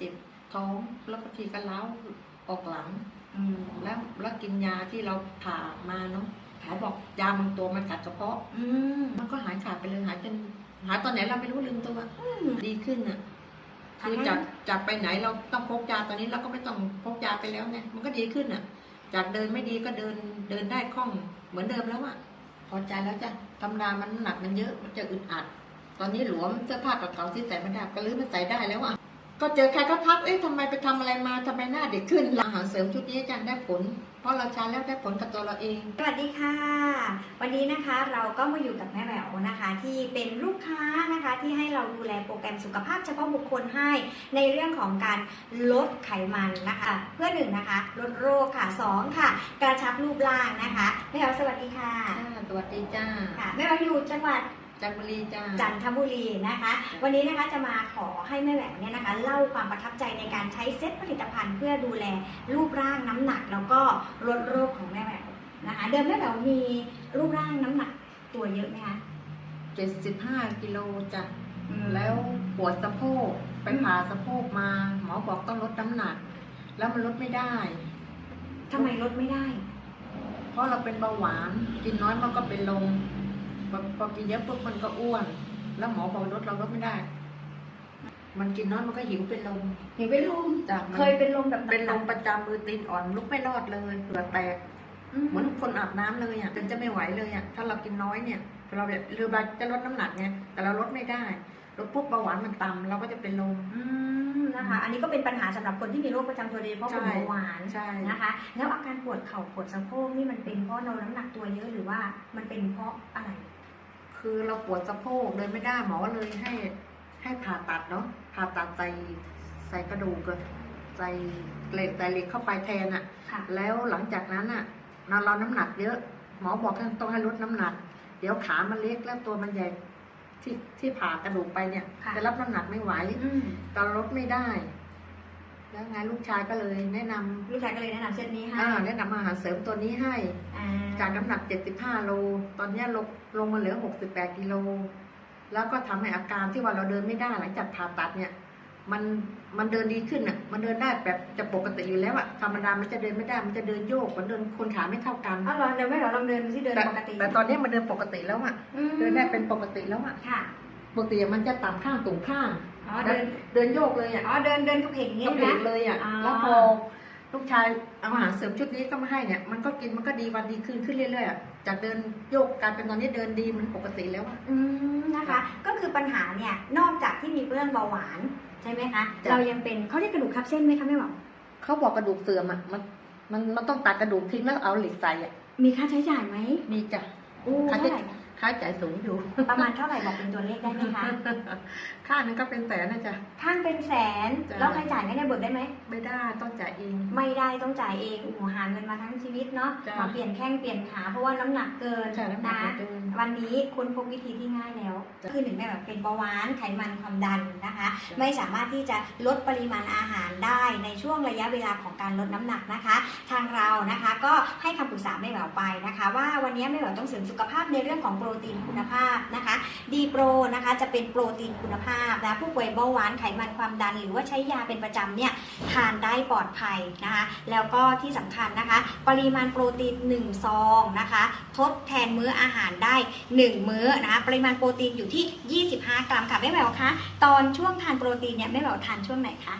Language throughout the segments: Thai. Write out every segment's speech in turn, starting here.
เจ็บท้องแล้วบางทีก็เล้าวออกหลังอืมแล้วแล้วกินยาที่เราผ่ามาเนาะเขาบอกยาบางตัวมันกัดกระเพาะ อืมมันก็หายขาดไปเลยหายจนหายตอนไหนเราไม่รู้ลืมตัวอืมดีขึ้นอะคือทำให้จากจากไปไหนเราต้องพกยาตอนนี้เราก็ไม่ต้องพกยาไปแล้วไงมันก็ดีขึ้นอะ จากเดินไม่ดีก็เดินเดินได้คล่องเหมือนเดิมแล้วอะพอใจแล้วจ้ะธรรมดามันน้ำหนักมันเยอะมันจะอึดอัด ตอนนี้หลวมเสื้อผ้าเก่าๆที่ใส่ไม่ได้ก็ลื้อมันใส่ได้แล้วอะ ก็เจอใครก็ทัก เอ๊ะทำไมไปทำอะไรมาทำไมหน้าเด็กขึ้นอาหารเสริมชุดนี้จ้ะได้ผล เพราะเราใช้แล้วได้ผลกับตัวเราเอง สวัสดีค่ะ วันนี้นะคะเราก็มาอยู่กับแม่แหววนะคะ ที่เป็นลูกค้านะคะที่ให้เราดูแลโปรแกรมสุขภาพเฉพาะบุคคลให้ ในเรื่องของการลดไขมันนะคะ เพื่อหนึ่งนะคะ ลดโรคค่ะสองค่ะ กระชับรูปร่างนะคะ แม่แหววสวัสดีค่ะจ้าสวัสดีจ้าค่ะ แม่แหววอยู่จังหวัด จันทบุรีจ้า จันทบุรีนะคะ วันนี้นะคะจะมาขอให้แม่แหววเนี่ยนะคะ เล่าความประทับใจในการใช้เซตผลิตภัณฑ์เพื่อดูแลรูปร่างน้ำหนัก แล้วก็ลดโรคของแม่แหววนะคะ เดิมแม่แหววมีรูปร่างน้ำหนักตัวเยอะไหมคะเจ็ดสิบห้ากิโลจ้ะแล้แล้ววปวดสะโพกไปผ่าสะโพกมา หมอบอกต้องลดน้ำหนัก แล้วมันลดไม่ได้ทำไมลดไม่ได้ เพราะเราเป็นเบาหวานกินน้อยมันก็เป็นลม พอพอกินเยอะปุ๊บมันก็อ้วน แล้วหมอบอกลดเราลดไม่ได้ มันกินน้อยมันก็หิวเป็นลมเห็นเป็นลมจ้ะมันเคยเป็นลมแบบเป็นลมประจำมือตีนอ่อนลุกไม่รอดเลยเปลือกแตกอืมเหมือนคนอาบน้ำเลยอะจนจะไม่ไหวเลยอะถ้าเรากินน้อยเนี่ยเราแบบเรือเราจะลดน้ำหนักไงแต่เราลดไม่ได้ลดปุ๊บเบาหวานมันต่ำเราก็จะเป็นลมอืมนะคะ อันนี้ก็เป็นปัญหาสำหรับคนที่มีโรคประจำตัวโดยเฉพาะคนเบาหวานใช่นะคะ แล้วอาการปวดเข่าปวดสะโพกนี่มันเป็นเพราะเราน้ำหนักตัวเยอะหรือว่ามันเป็นเพราะอะไร คือเราปวดสะโพกเดินไม่ได้หมอเลยให้ให้ผ่าตัดเนาะผ่าตัดใส่ใส่กระดูกอะใส่เหล็กใส่เหล็กเข้าไปแทนอะค่ะ แล้วหลังจากนั้นอะเราเราน้ำหนักเยอะ หมอบอกต้องให้ลดน้ำหนัก เดี๋ยวขามันเล็กแล้วตัวมันใหญ่ที่ที่ผ่ากระดูกไปเนี่ยค่ะจะรับน้ำหนักไม่ไหวอืมเราลดไม่ได้ แล้วไงลูกชายก็เลยแนะนำลูกชายก็เลยแนะนำเซตนี้ให้อ่าแนะนำอาหารเสริมตัวนี้ให้ อ่าจากน้ำหนัก 75 โล ตอนเนี้ยลงลงมาเหลือ 68 กิโล แล้วก็ทำให้อาการที่ว่าเราเดินไม่ได้หลังจากผ่าตัดเนี่ย มันมันเดินดีขึ้นอะ มันเดินได้แบบจะปกติอยู่แล้วอะ ธรรมดามันจะเดินไม่ได้ มันจะเดินโยก มันเดินคนขาไม่เท่ากันเอาเหรอเดี๋ยวแม่เราลองเดินดูสิเดินแต่ปกติแต่ตอนเนี้ยมันเดินปกติแล้วอะ อืมเดินได้เป็นปกติแล้วอะ ค่ะ ปกติมันจะต่ำข้างสูงข้าง อ๋อเดินเดินโยกเลยอะอ๋อเดินเดินกระเพกอย่างนี้ก็เปนะนเลยอะอ่าแล้วพอลูกชายเอาอาหารเสริมชุดนี้ก็มาให้เนี่ยมันก็กินมันก็ดีวันดีขึ้นขึ้นเรื่อยๆอะจากเดินโยกกลายเป็นตอนนี้เดินดีเหมันปกติแล้วอะอืมนะคะ ก็คือปัญหาเนี่ยนอกจากที่มีเรื่องเบาหวานใช่ไหมคะจ้ะ เรายังเป็นเขาเรียกกระดูกทับเส้นไหมคะแม่หมอเขาบอกกระดูกเสื่อมอะมันมันมันต้องตัดกระดูกทิ้งแล้วเอาเหล็กใส่อะมีค่าใช้จ่ายไหมมีจ้ะอู้ค่าเท่าใช้ไหร่คะ ค่าใช้จ่ายสูงอยู่ ประมาณเท่าไหร่บอกเป็นตัวเลขได้ไหมคะค่านั้นก็เป็นแสนนะจ๊ะ ข้างเป็นแสน จ้ะ แล้วใครจ่ายไหมเนี่ยเบิกได้ไหม ไม่ได้ต้องจ่ายเอง ไม่ได้ต้องจ่ายเองโอ้โหหาเงินมาทั้งชีวิตเนาะ จ้ะ มาเปลี่ยนแข้งเปลี่ยนขาเพราะว่าน้ำหนักเกินใช่น้ำหนักนะ เกิน วันนี้คุณพบวิธีที่ง่ายแล้ว จ้ะคือหนึ่งแม่แบบเป็นเบาหวานไขมันความดันนะคะ จ้ะ ไม่สามารถที่จะลดปริมาณอาหารได้ในช่วงระยะเวลาของการลดน้ำหนักนะคะ ทางเรานะคะก็ให้คำปรึกษาแม่แหววไปนะคะ ว่าวันนี้แม่แหววต้องเสริมสุขภาพในเรื่องของโปรตีนคุณภาพนะคะดีโปรนะคะจะเป็นโปรตีนคุณภาพนะผู้ป่วยเบาหวานไขมันความดัน หรือว่าใช้ยาเป็นประจำเนี่ยทานได้ปลอดภัยนะคะแล้วก็ที่สำคัญนะคะ ปริมาณโปรตีน1ซองนะคะทดแทนมื้ออาหารได้ 1 มื้อนะคะปริมาณโปรตีนอยู่ที่ 25 กรัมค่ะแม่แหววคะตอนช่วงทานโปรตีนเนี่ยแม่แหววทานช่วงไหนคะ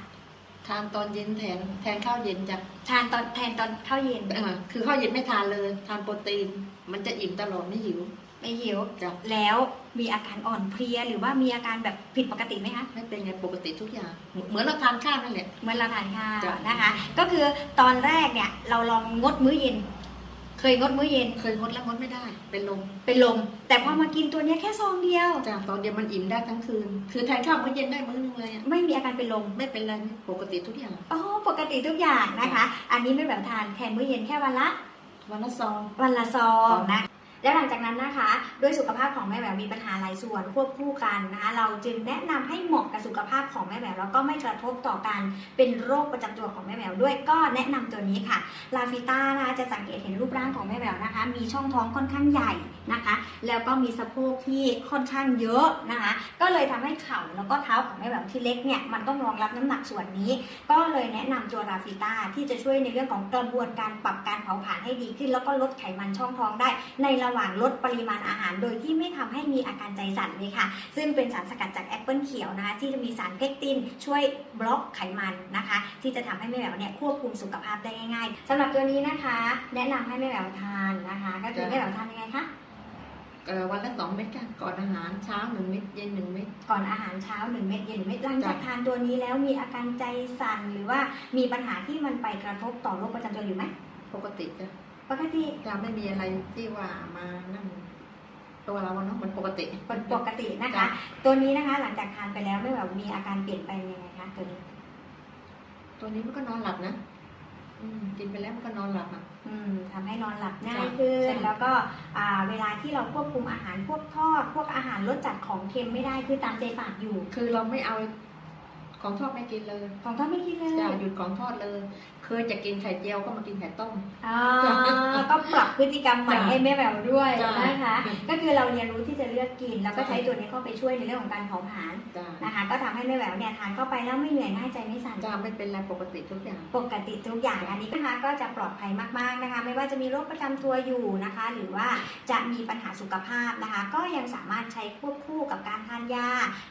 ทานตอนเย็นแทนแทนข้าวเย็นจ้ะทานตอนแทนตอนข้าวเย็น เออคือข้าวเย็นไม่ทานเลย ทานโปรตีน มันจะอิ่มตลอดไม่หิว ไม่หิว จ้ะ แล้วมีอาการอ่อนเพลียหรือว่ามีอาการแบบผิดปกติไหมคะ ไม่เป็นไงปกติทุกอย่าง เหมือนเราทานข้าวนั่นแหละเมื่อเราทานข้าวจ้ะ นะคะ ก็คือตอนแรกเนี่ยเราลองงดมื้อเย็น เคยงดมื้อเย็นเคยงดแล้วงดไม่ได้ เป็นลมเป็นลม แต่พอมากินตัวเนี้ยแค่ซองเดียวจากตอนเดียวมันอิ่มได้ทั้งคืน คือทานข้าวมื้อเย็นได้มื้อนึงเลยอะไม่มีอาการเป็นลมไม่เป็นไรปกติทุกอย่างอ๋อปกติทุกอย่างนะคะ อันนี้ไม่แบบทานแทนมื้อเย็นแค่วันละวันละซองวันละซองซองนะ แล้วหลังจากนั้นนะคะ ด้วยสุขภาพของแม่แหววมีปัญหาหลายส่วนควบคู่กันนะคะเราจึงแนะนำให้เหมาะกับสุขภาพของแม่แหววแล้วก็ไม่กระทบต่อการเป็นโรคประจำตัวของแม่แหววด้วยก็แนะนำตัวนี้ค่ะลาฟิต้านะคะจะสังเกตเห็นรูปร่างของแม่แหววนะคะ มีช่องท้องค่อนข้างใหญ่นะคะ แล้วก็มีสะโพกที่ค่อนข้างเยอะนะคะ ก็เลยทำให้เข่าแล้วก็เท้าของแม่แหววที่เล็กเนี่ยมันต้องรองรับน้ำหนักส่วนนี้ ก็เลยแนะนำตัวราฟิต้าที่จะช่วยในเรื่องของกระบวนการปรับการเผาผลาญให้ดีขึ้น แล้วก็ลดไขมันช่องท้องได้ในระหว่างลดปริมาณอาหาร โดยที่ไม่ทำให้มีอาการใจสั่นเลยค่ะ ซึ่งเป็นสารสกัดจากแอปเปิลเขียวนะคะที่จะมีสารเพกตินช่วยบล็อกไขมันนะคะ ที่จะทำให้แม่แหววเนี่ยควบคุมสุขภาพได้ง่าย ๆสำหรับตัวนี้นะคะ แนะนำให้แม่แหววทานนะคะ ก็คือแม่แหววทานยังไงคะเอ่อวันละสองเม็ดค่ะก่อนอาหารเช้าหนึ่งเม็ดเย็นหนึ่งเม็ดก่อนอาหารเช้า1เม็ดเย็น1เม็ดหลังจากจ้ะทานตัวนี้แล้วมีอาการใจสั่นหรือว่ามีปัญหาที่มันไปกระทบต่อโรคประจำตัวอยู่ไหมปกติจะ ปกติจะไม่มีอะไรที่ว่ามานั่นตัวเราอะเนาะมันปกติเป็นปกตินะคะจ้ะตัวนี้นะคะหลังจากทานไปแล้วไม่แบบมีอาการเปลี่ยนไปยังไงคะตัวนี้ ตัวนี้มันก็นอนหลับนะอืมกินไปแล้วมันก็นอนหลับอะ อืมทำให้นอนหลับง่ายจ้ะขึ้น ใช่ แล้วก็อ่าเวลาที่เราควบคุมอาหารพวกทอด พวกอาหารรสจัดของเค็มไม่ได้คือตามใจปากอยู่ คือเราไม่เอา ของทอดไม่กินเลยของทอดไม่กินเลยจะหยุดของทอดเลย เคยจะกินไข่เจียวก็มากินไข่ต้มอ่าก็ปรับพฤติกรรมใหม่จ้ะให้แม่แหววด้วยจ้ะนะคะ ก็คือเราเรียนรู้ที่จะเลือกกิน แล้วก็ใช่ใช้ตัวนี้เข้าไปช่วยในเรื่องของการเผาผลาญจ้านะคะ ก็ทำให้แม่แหววเนี่ยทานเข้าไปแล้วไม่เหนื่อยง่ายใจไม่สั่นจ้าไม่เป็นไรปกติทุกอย่าง ปกติทุกอย่างอันนี้นะคะก็จะปลอดภัยมากๆนะคะ ไม่ว่าจะมีโรคประจำตัวอยู่นะคะ หรือว่าจะมีปัญหาสุขภาพนะคะ ก็ยังสามารถใช้ควบคู่กับการทานยา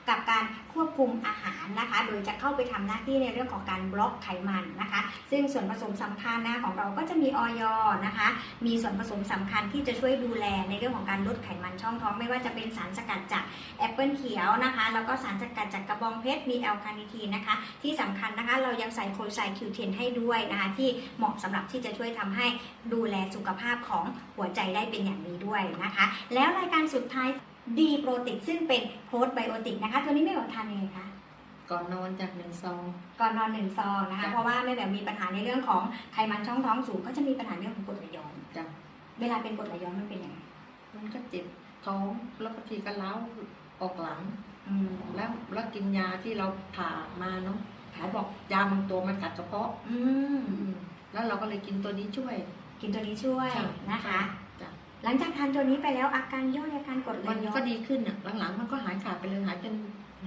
กับการควบคุมอาหารนะคะ โดยจะเข้าไปทำหน้าที่ในเรื่องของการบล็อกไขมันนะคะ ซึ่งส่วนผสมสำคัญนะของเราก็จะมีออยนะคะ มีส่วนผสมสำคัญที่จะช่วยดูแลในเรื่องของการลดไขมันช่องท้อง ไม่ว่าจะเป็นสารสกัดจากแอปเปิลเขียวนะคะ แล้วก็สารสกัดจากกระบองเพชรมีแอลคาเนทีนนะคะ ที่สำคัญนะคะเรายังใส่โคไซคิวเทนให้ด้วยนะคะ ที่เหมาะสำหรับที่จะช่วยทำให้ดูแลสุขภาพของหัวใจได้เป็นอย่างดีด้วยนะคะ แล้วรายการสุดท้ายดีโปรติกซึ่งเป็นโพสไบโอติกนะคะ ตัวนี้ไม่บอกทานยังไงคะ ก่อนนอนจากหนึ่งซอง ก่อนนอนหนึ่งซองนะคะ จ้ะ เพราะว่าแม่แบบมีปัญหาในเรื่องของไขมันช่องท้องสูงก็จะมีปัญหาเรื่องของกรดไหลย้อนจ้ะเวลาเป็นกรดไหลย้อนมันเป็นยังไงมันก็เจ็บท้องแล้วบางทีก็เล้าวออกหลัง อืมแล้วแล้วกินยาที่เราผ่ามาเนาะเขาบอกยาบางตัวมันกัดกระเพาะ อืมอืมแล้วเราก็เลยกินตัวนี้ช่วย กินตัวนี้ช่วยใช่นะคะ จ้ะ หลังจากทานตัวนี้ไปแล้วอาการย่อยอาการกรดไหลมันย้อก็นดีขึ้นอะหลังๆมันก็หายขาดไปเลยหายจน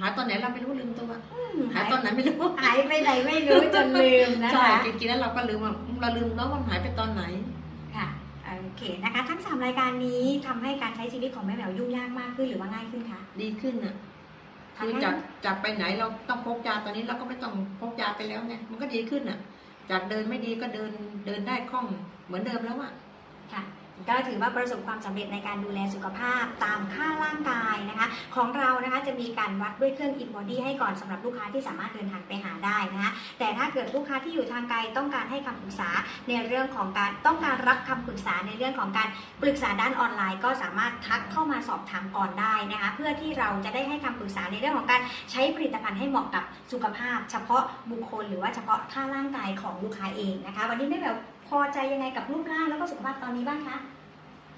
หายตอนไหนเราไม่รู้ลืมตัวอืมหายตอนไหนไม่รู้หายไปไหนไม่รู้จนลืมนะใช่คะกินกินแล้วเราก็ลืมว่าเราลืมแล้วว่ามันหายไปตอนไหนค่ะโอเคนะคะ ทั้งสามรายการนี้ทำให้การใช้ชีวิตของแม่แหววยุ่งยากมากขึ้นหรือว่าง่ายขึ้นคะดีขึ้นอะคือทำให้จากจากไปไหนเราต้องพกยาตอนนี้เราก็ไม่ต้องพกยาไปแล้วไงมันก็ดีขึ้นอะ จากเดินไม่ดีก็เดินเดินได้คล่องเหมือนเดิมแล้วอะค่ะก็ถือว่าประสบความสำเร็จในการดูแลสุขภาพตามค่าร่างกายนะคะ ของเรานะคะจะมีการวัดด้วยเครื่อง in body ให้ก่อนสำหรับลูกค้าที่สามารถเดินทางไปหาได้นะคะแต่ถ้าเกิดลูกค้าที่อยู่ทางไกลต้องการให้คำปรึกษาในเรื่องของการต้องการรับคำปรึกษาในเรื่องของการปรึกษาด้านออนไลน์ ก็สามารถทักเข้ามาสอบถามก่อนได้นะคะเพื่อที่เราจะได้ให้คำปรึกษาในเรื่องของการใช้ผลิตภัณฑ์ให้เหมาะกับสุขภาพ เฉพาะบุคคลหรือว่าเฉพาะค่าร่างกายของลูกค้าเองนะคะวันนี้แม่แบบพอใจยังไงกับรูปร่างแล้วก็สุขภาพตอนนี้บ้างคะ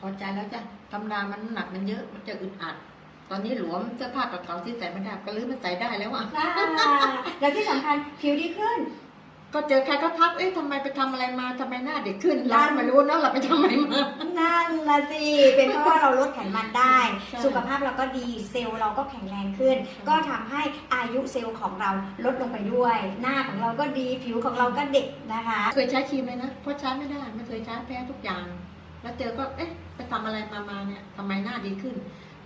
พอใจแล้วจ้ะธรรามันหนักมันเยอะมันจะอึดอัด ตอนนี้หลวมเสื้อผ้าเก่าๆที่ใส่ไม่ได้ก็ลื้อมันใส่ได้แล้วอะ อ่าแล้วที่สำคัญผิวดีขึ้น ก็เจอใครก็ทัก เอ๊ะทำไมไปทำอะไรมาทำไมหน้าเด็กขึ้นเราก็ไม่รู้เนอะเราไปทำอะไรมา นั่นละสิ เป็นเพราะว่าเราลดไขมันได้ ใช่สุขภาพเราก็ดี เซลล์เราก็แข็งแรงขึ้นก็ทำให้อายุเซลล์ของเราลดลงไปด้วย หน้าของเราก็ดี ผิวของเราก็เด็กนะคะ เคยใช้ครีมเลยนะ เพราะใช้ไม่ได้ไม่เคยใช้แพ้ทุกอย่าง แล้วเจอก็ เอ๊ะ ไปทำอะไรมามาเนี่ยทำไมหน้าดีขึ้น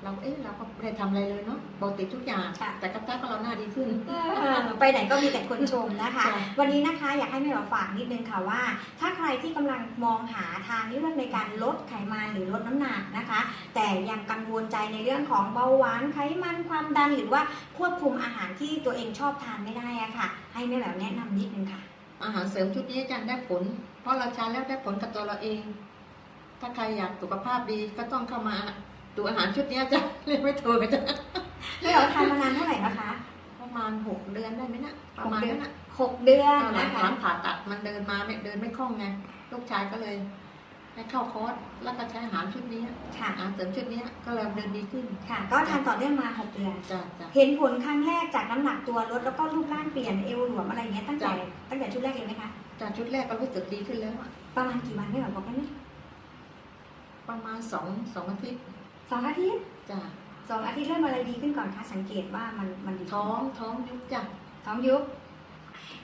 เราเอ๊ะเราก็ไม่ได้ทำอะไรเลยเนาะปกติทุกอย่าง ค่ะ แต่ก็แท้ก็เราหน้าดีขึ้น เออไปไหนก็มีแต่คนชมนะคะค่ะวันนี้นะคะอยากให้แม่หมอฝากนิดนึงค่ะว่า ถ้าใครที่กำลังมองหาทางเลือกในการลดไขมันหรือลดน้ำหนักนะคะ แต่ยังกังวลใจในเรื่องของเบาหวานไขมันความดันหรือว่าควบคุมอาหารที่ตัวเองชอบทานไม่ได้อะค่ะ ให้แม่แบบแนะนำนิดนึงค่ะ อาหารเสริมชุดนี้จะได้ผล เพราะเราใช้แล้วได้ผลกับตัวเราเอง ถ้าใครอยากสุขภาพดีก็ต้องเข้ามา ดูอาหารชุดนี้จ้ะเรียกไม่ถูกจ้ะแม่หมอทานมานานเท่าไหร่นะคะประมาณหกเดือนได้ไหมนะประมาณนั้นนะหกเดือนหลันะงคะหลังผ่าตัดมันเดินมาไม่เดินไม่คล่องไงลูกชายก็เลยให้เข้าคอร์สแล้วก็ใช้อาหารชุดนี้ค่ะอาหารเสริมชุดนี้ก็เลยเดินดีขึ้นค่ะ ก็ทานต่อเนื่องมาหกเดือน จ้ะจ้ะ เห็นผลครั้งแรกจากน้ำหนักตัวลดแล้วก็รูปร่างเปลี่ยนเอวหลวมอะไรอย่างเงี้ยตั้งแต่จ้ะ ตั้งแต่ชุดแรกเลยไหมคะ จากชุดแรกก็รู้สึกดีขึ้นแล้วอะประมาณกี่วันไม่หมอบอกได้ไหมประมาณสองสองอาทิตย์ สองอาทิตย์จ้ะสองอาทิตย์เริ่มอะไรดีขึ้นก่อนคะสังเกตว่ามันมันดีขึ้นท้องท้องยุบจ้ะท้องยุบ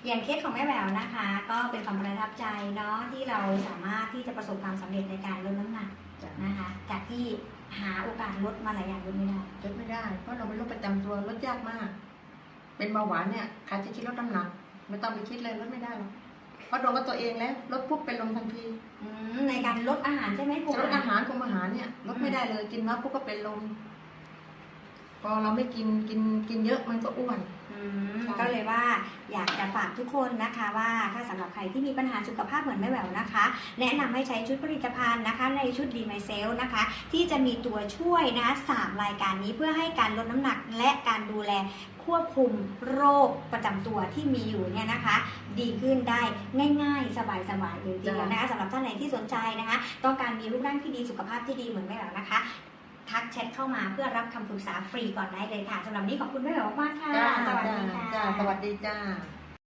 อย่างเคสของแม่แหววนะคะ ก็เป็นความประทับใจเนาะที่เราสามารถที่จะประสบความสำเร็จในการลดน้ำหนักจ้ะนะคะ จากที่หาโอกาสลดมาหลายอย่างลดไม่ได้ลดไม่ได้เพราะเราเป็นโรคประจำตัวลดยากมาก เป็นเบาหวานเนี่ยใครจะคิดลดน้ำหนักไม่ต้องไปคิดเลยลดไม่ได้หรอกเพราะโดนกับตัวเองแล้วลดปุ๊บเป็นลมทันทีอืมใน การลดอาหารใช่ไหมคุณจะลดอาหารคุมอาหารเนี่ยลดไม่ได้เลยกินมากปุ๊บก็เป็นลม พอเราไม่กินกินกินเยอะมันก็อ้วน ก็เลยว่าอยากจะฝากทุกคนนะคะว่าถ้าสำหรับใครที่มีปัญหาสุขภาพเหมือนแม่แหววนะคะ แนะนำให้ใช้ชุดผลิตภัณฑ์นะคะ ในชุดดีไมเซลนะคะ ที่จะมีตัวช่วยนะคะสามรายการนี้เพื่อให้การลดน้ำหนักและการดูแลควบคุมโรคประจำตัวที่มีอยู่เนี่ยนะคะ ดีขึ้นได้ง่ายๆ สบายๆเลยทีเดียวนะคะสำหรับท่านไหนที่สนใจนะคะ ต้องการมีรูปร่างที่ดีสุขภาพที่ดีเหมือนแม่แหววนะคะ ทักแชทเข้ามาเพื่อรับคำปรึกษาฟรีก่อนได้เลยค่ะสำหรับวันนี้ขอบคุณแม่แหววมากๆค่ะจ้าสวัสจ้าดีค่ะ จ้าสวัสดีจ้าค